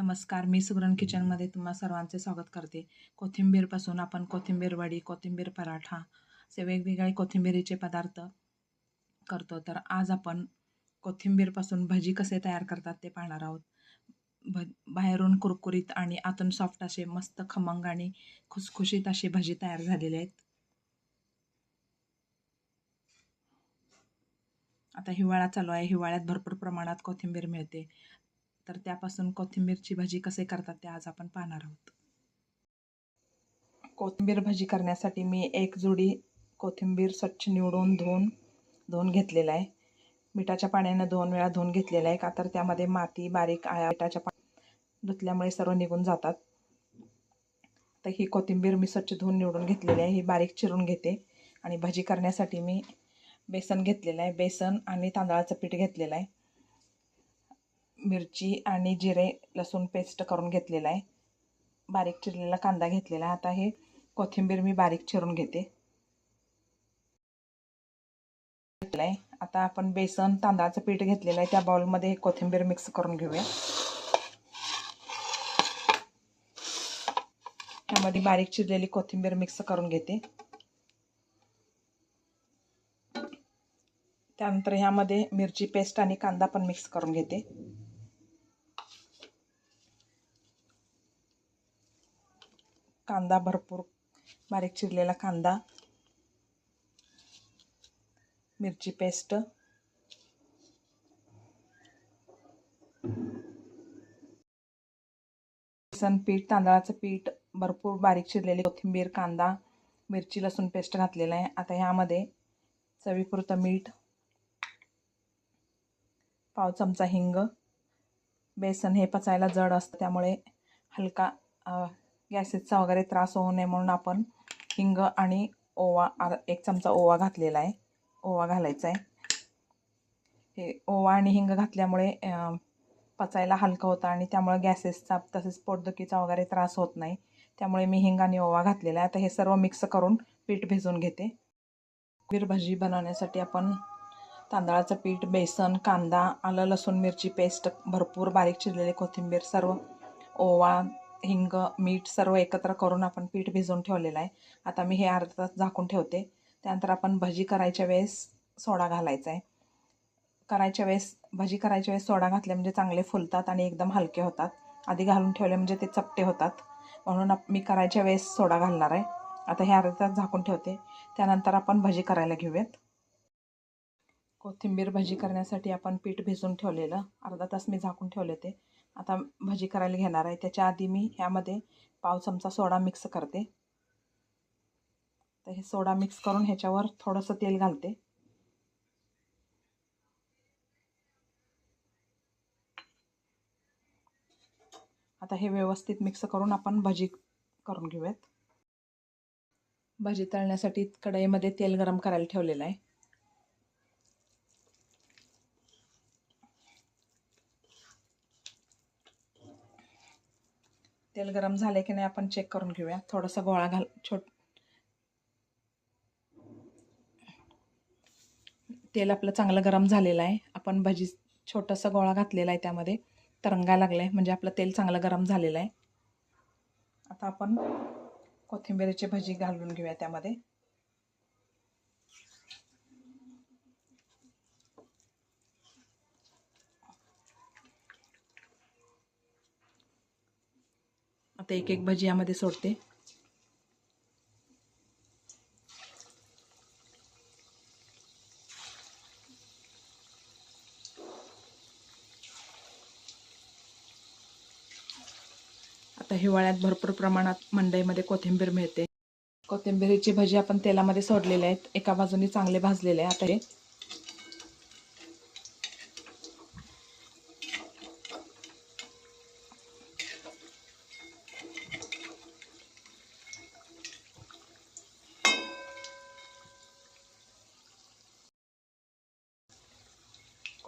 नमस्कार मी सुगरण किचनमध्ये तुम्हा सर्वांचे स्वागत करते. कोथिंबीरपासून आपण कोथिंबीर वडी कोथिंबीर पराठा असे वेगवेगळे कोथिंबीरीचे पदार्थ करतो. तर आज आपण कोथिंबीरपासून भजी कसे तयार करतात ते पाहणार आहोत. भ बाहेरून कुरकुरीत आणि आतून सॉफ्ट असे मस्त खमंग आणि खुसखुशीत असे भजी तयार झालेले आहेत. आता हिवाळा चालू आहे. हिवाळ्यात भरपूर प्रमाणात कोथिंबीर मिळते. तर त्यापासून कोथिंबीरची भजी कसे करतात ते आज आपण पाहणार आहोत. कोथिंबीर भजी करण्यासाठी मी एक जोडी कोथिंबीर स्वच्छ निवडून धुवून धुवून घेतलेला आहे. मिठाच्या पाण्यानं दोन वेळा धुवून घेतलेला आहे का तर त्यामध्ये माती बारीक आया मिठाच्या पा धुतल्यामुळे सर्व निघून जातात. तर ही कोथिंबीर मी स्वच्छ धुवून निवडून घेतलेली आहे. ही बारीक चिरून घेते आणि भजी करण्यासाठी मी बेसन घेतलेलं आहे. बेसन आणि तांदळाचं पीठ घेतलेलं आहे. मिरची आणि जिरे लसूण पेस्ट करून घेतलेला आहे. बारीक चिरलेला कांदा घेतलेला आहे. आता हे कोथिंबीर मी बारीक चिरून घेते. आहे. आता आपण बेसन तांदळाचं पीठ घेतलेलं आहे. त्या बाउलमध्ये कोथिंबीर मिक्स करून घेऊया. ह्यामध्ये बारीक चिरलेली कोथिंबीर मिक्स करून घेते. त्यानंतर ह्यामध्ये मिरची पेस्ट आणि कांदा पण मिक्स करून घेते. कांदा भरपूर बारीक चिरलेला कांदा मिरची पेस्ट बेसन पीठ तांदळाचं पीठ भरपूर बारीक चिरलेली कोथिंबीर कांदा मिरची लसूण पेस्ट घातलेला आहे. आता ह्यामध्ये चवीपुरतं मीठ पाव चमचा हिंग बेसन हे पचायला जड असतं त्यामुळे हलका गॅसेसचा वगैरे त्रास होऊ नये म्हणून आपण हिंग आणि ओवा एक चमचा ओवा घातलेला आहे. ओवा घालायचा आहे. हे ओवा आणि हिंग घातल्यामुळे पचायला हलकं होतं आणि त्यामुळे गॅसेसचा तसेच पोटदुखीचा वगैरे त्रास होत नाही. त्यामुळे मी हिंग आणि ओवा घातलेला आहे. आता हे सर्व मिक्स करून पीठ भिजवून घेते. वीर भाजी बनवण्यासाठी आपण तांदळाचं पीठ बेसन कांदा आलं लसूण मिरची पेस्ट भरपूर बारीक चिरलेली कोथिंबीर सर्व ओवा हिंग मीठ सर्व एकत्र करून आपण पीठ भिजवून ठेवलेलं आहे. आता मी हे अर्धा तास झाकून ठेवते. त्यानंतर आपण भजी करायच्या वेळेस सोडा घालायचा आहे. करायच्या वेळेस भजी करायच्या वेळेस सोडा घातले म्हणजे चांगले फुलतात आणि एकदम हलके होतात. आधी घालून ठेवले म्हणजे ते चपटे होतात. म्हणून मी करायच्या वेळेस सोडा घालणार आहे. आता हे अर्धा तास झाकून ठेवते. त्यानंतर आपण भजी करायला घेऊयात. कोथिंबीर भजी करण्यासाठी आपण पीठ भिजून ठेवलेलं. अर्धा तास मी झाकून ठेवले ते. आता भजी करायला घेणार आहे. त्याच्या आधी मी ह्यामध्ये पाव चमचा सोडा मिक्स करते. तर हे सोडा मिक्स करून ह्याच्यावर थोडंसं तेल घालते. आता हे व्यवस्थित मिक्स करून आपण भजी करून घेऊयात. भजी तळण्यासाठी कढईमध्ये तेल गरम करायला ठेवलेलं आहे. तेल गरम झाले की नाही आपण चेक करून घेऊया. थोडासा गोळा घाल छोट तेल आपलं चांगलं गरम झालेलं आहे. आपण भजी छोटासा गोळा घातलेला आहे त्यामध्ये. तरंगा लागला आहे म्हणजे आपलं तेल चांगलं गरम झालेलं आहे. आता आपण कोथिंबीरीची भजी घालून घेऊया त्यामध्ये. आता एक एक भजी यामध्ये सोडते. आता हिवाळ्यात भरपूर प्रमाणात मंडईमध्ये कोथिंबीर मिळते. कोथिंबीरीची भजी आपण तेलामध्ये सोडलेले आहेत. एका बाजूने चांगले भाजलेले आहे. आता हे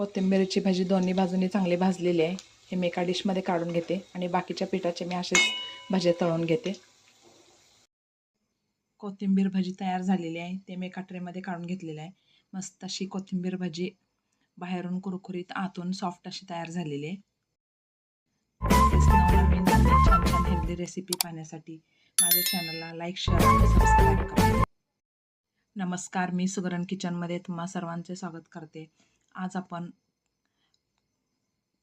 कोथिंबीरची भाजी दोन्ही बाजूनी चांगली भाजलेली आहे. हे मी एका डिशमध्ये काढून घेते आणि बाकीच्या पिठाचे मी असेच भजे तळून घेते. कोथिंबीर भजी तयार झालेली आहे. ते मी एका ट्रेमध्ये काढून घेतलेलं आहे. मस्त अशी कोथिंबीर भजी बाहेरून कुरकुरीत आतून सॉफ्ट अशी तयार झालेली आहे. हेल्दी रेसिपी पाहण्यासाठी माझ्या चॅनलला लाईक शेअर आणि सबस्क्राईब करा. नमस्कार मी सुगरण किचनमध्ये तुम्हा सर्वांचे स्वागत करते. आज आपण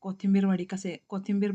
कोथिंबीर वडी कसे कोथिंबीर